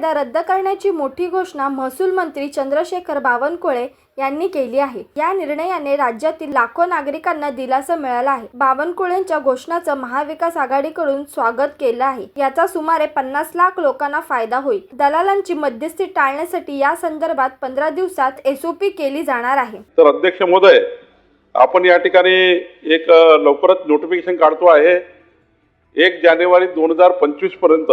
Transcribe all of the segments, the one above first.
कायदा रद्द करण्याची मोठी घोषणा महसूल मंत्री चंद्रशेखर बावनकुळे यांनी केली आहे. या निर्णयाने राज्यातील लाखो नागरिकांना दिलासा मिळाला आहे. बावनकुळेंच्या घोषणाचं महाविकास आघाडीकडून स्वागत केलं आहे. याचा सुमारे पन्नास लाख लोकांना फायदा होईल. दलालांची मध्यस्थी टाळण्यासाठी या संदर्भात पंधरा दिवसात एसओपी केली जाणार आहे. तर अध्यक्ष महोदय आपण या ठिकाणी एक लवकरच नोटिफिकेशन काढतो आहे. एक जानेवारी दोन हजार पंचवीसपर्यंत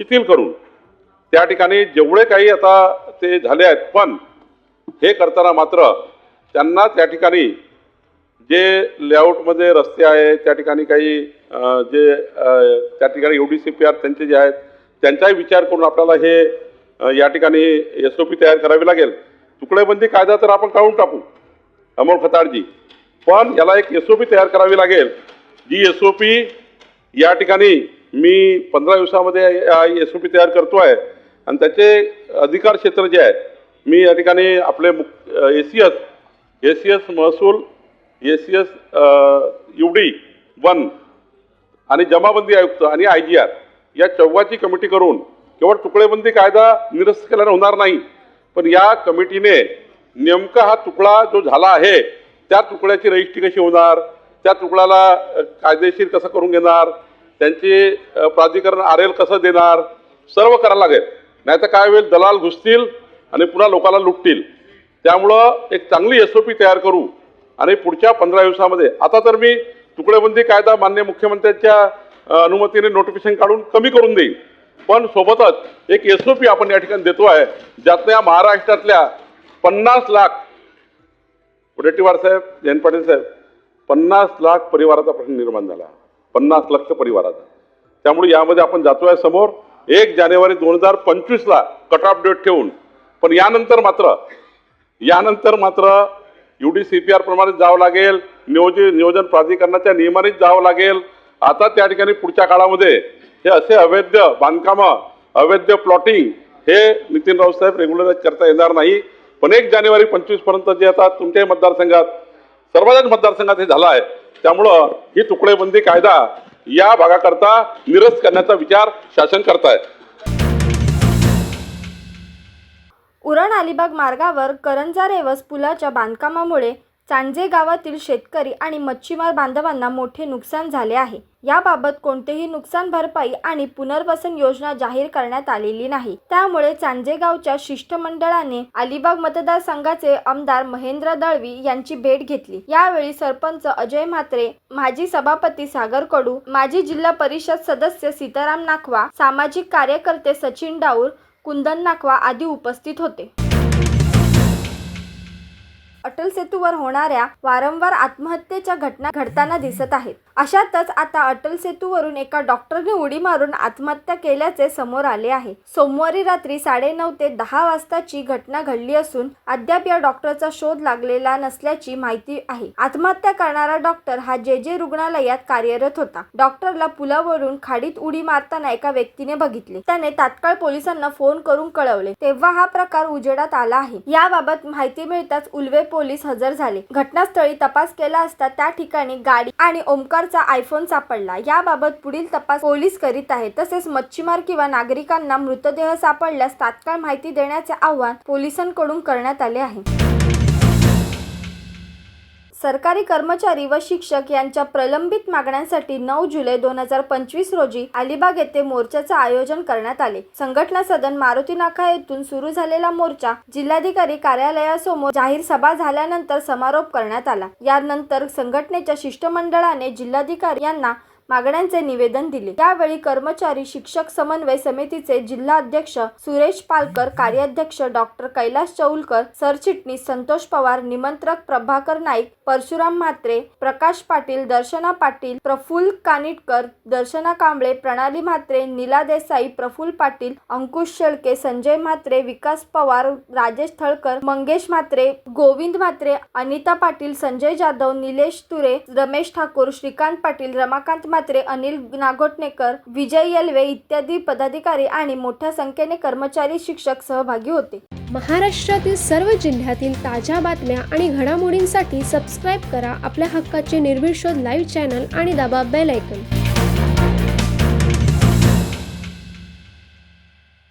शिथिल करून. त्या ठिकाणी जेवढे काही आता ते झाले आहेत पण हे करताना मात्र त्यांना त्या ठिकाणी जे लेआउटमध्ये रस्ते आहे त्या ठिकाणी काही जे त्या ठिकाणी U D C P R त्यांचे जे आहेत त्यांचाही विचार करून आपल्याला हे या ठिकाणी एस ओ पी तयार करावी लागेल. तुकडेबंदी कायदा तर आपण काढून टाकू अमोल खताळजी पण याला एक एस ओ पी तयार करावी लागेल जी एस ओ पी या ठिकाणी मी पंधरा दिवसामध्ये एस ओ पी तयार करतो आहे. आणि त्याचे अधिकार क्षेत्र जे आहे मी या ठिकाणी आपले A C S A C S महसूल A C S U D one आणि जमाबंदी आयुक्त आणि आय जी आर या चौघाची कमिटी करून केवळ तुकडेबंदी कायदा निरस्त केल्याने होणार नाही पण या कमिटीने नेमका हा तुकडा जो झाला आहे त्या तुकड्याची रजिस्ट्री कशी होणार त्या तुकड्याला कायदेशीर कसं करून घेणार त्यांचे प्राधिकरण आर एल कसं देणार? सर्व करायला लागेल. नाही तर काय होईल? दलाल घुसतील आणि पुन्हा लोकांना लुटतील. त्यामुळं एक चांगली एस ओ पी तयार करू. आणि पुढच्या पंधरा दिवसामध्ये आता तर मी तुकडेबंदी कायदा मान्य मुख्यमंत्र्यांच्या अनुमतीने नोटिफिकेशन काढून कमी करून देईल पण सोबतच एक एस ओ पी आपण या ठिकाणी देतो आहे ज्यातनं या महाराष्ट्रातल्या पन्नास लाख वडेट्टीवार साहेब जयंत पाटील साहेब पन्नास लाख परिवाराचा प्रश्न निर्माण झाला. पन्नास लक्ष परिवाराचा. त्यामुळे यामध्ये आपण जातोय समोर. एक जानेवारी दोन हजार पंचवीसला कट ऑफ डेट ठेवून. पण यानंतर मात्र यानंतर मात्र U D C P R प्रमाणेच जावं लागेल. नियोजित नियोजन प्राधिकरणाच्या नियमानेच जावं लागेल. आता त्या ठिकाणी पुढच्या काळामध्ये हे असे अवैध बांधकामं अवैध प्लॉटिंग हे नितीन राऊत साहेब रेग्युलर करता येणार नाही. पण एक जानेवारी पंचवीसपर्यंत जे आता तुमच्याही मतदारसंघात सर्वजण मतदारसंघात हे झालं आहे. त्यामुळं ही तुकडेबंदी कायदा या भागाकरता निरस्त करण्याचा विचार शासन करताय. उरण अलिबाग मार्गावर करंजा रेवस पुलाच्या बांधकामामुळे सांजे गावातील शेतकरी आणि मच्छीमार बांधवांना मोठे नुकसान झाले आहे. याबाबत कोणतेही नुकसान भरपाई आणि पुनर्वसन योजना जाहीर करण्यात आलेली नाही. त्यामुळे चांजे गावच्या शिष्टमंडळाने अलिबाग मतदारसंघाचे आमदार महेंद्र दळवी यांची भेट घेतली. यावेळी सरपंच अजय म्हात्रे माजी सभापती सागर कडू माजी जिल्हा परिषद सदस्य सीताराम नाखवा सामाजिक कार्यकर्ते सचिन डाऊर कुंदन नाखवा आदी उपस्थित होते. अटल सेतूवर होणाऱ्या वारंवार आत्महत्येच्या घटना घडताना दिसत आहेत. अशातच आता अटल सेतूवरून एका डॉक्टरने उडी मारून आत्महत्या केल्याचे समोर आले आहे. सोमवारी रात्री साडेनऊ ते दहा वाजताची घटना घडली असून अद्याप या डॉक्टरचा शोध लागलेला नसल्याची माहिती आहे. आत्महत्या करणारा डॉक्टर हा जे जे रुग्णालयात कार्यरत होता. डॉक्टरला पुलावरून खाडीत उडी मारताना एका व्यक्तीने बघितले. त्याने तात्काळ पोलिसांना फोन करून कळवले. तेव्हा हा प्रकार उजेडात आला आहे. याबाबत माहिती मिळताच उलवे पोलीस हजर झाले. घटनास्थळी तपास केला असता त्या ठिकाणी गाडी आणि ओमकार ओमकारचा आयफोन सापडला. याबाबत पुढील तपास पोलीस करीत आहे तसेच मच्छीमार किंवा नागरिकांना मृतदेह सापडल्यास तात्काळ माहिती देण्याचे आवाहन पोलिसांकडून करण्यात आले आहे. सरकारी कर्मचारी व शिक्षक यांच्या प्रलंबित मागण्यांसाठी नऊ जुलै दोन हजार पंचवीस रोजी अलिबाग येथे मोर्चाचे आयोजन करण्यात आले. संघटना सदन मारुती नाका येथून सुरू झालेला मोर्चा जिल्हाधिकारी कार्यालयासमोर जाहीर सभा झाल्यानंतर समारोप करण्यात आला. यानंतर संघटनेच्या शिष्टमंडळाने जिल्हाधिकारी यांना मागण्यांचे निवेदन दिले. त्यावेळी कर्मचारी शिक्षक समन्वय समितीचे जिल्हा अध्यक्ष सुरेश पालकर कार्याध्यक्ष डॉक्टर कैलास चौलकर सरचिटणीस संतोष पवार निमंत्रक प्रभाकर नाईक परशुराम म्हात्रे प्रकाश पाटील दर्शना पाटील प्रफुल्ल कानिटकर दर्शना कांबळे प्रणाली म्हात्रे नीला देसाई प्रफुल्ल पाटील अंकुश शेळके संजय म्हात्रे विकास पवार राजेश थळकर मंगेश म्हात्रे गोविंद म्हात्रे अनिता पाटील संजय जाधव निलेश तुरे रमेश ठाकूर श्रीकांत पाटील रमाकांत म्हात्रे अनिल नागोटणेकर विजय येलवे इत्यादी पदाधिकारी आणि मोठ्या संख्येने कर्मचारी शिक्षक सहभागी होते. महाराष्ट्रातील सर्व जिल्ह्यातील ताज्या बातम्या आणि घडामोडींसाठी सबस्क्राईब करा आपल्या हक्काचे निर्भीड शोध लाईव्ह चॅनल आणि दाबा बेल ऐकन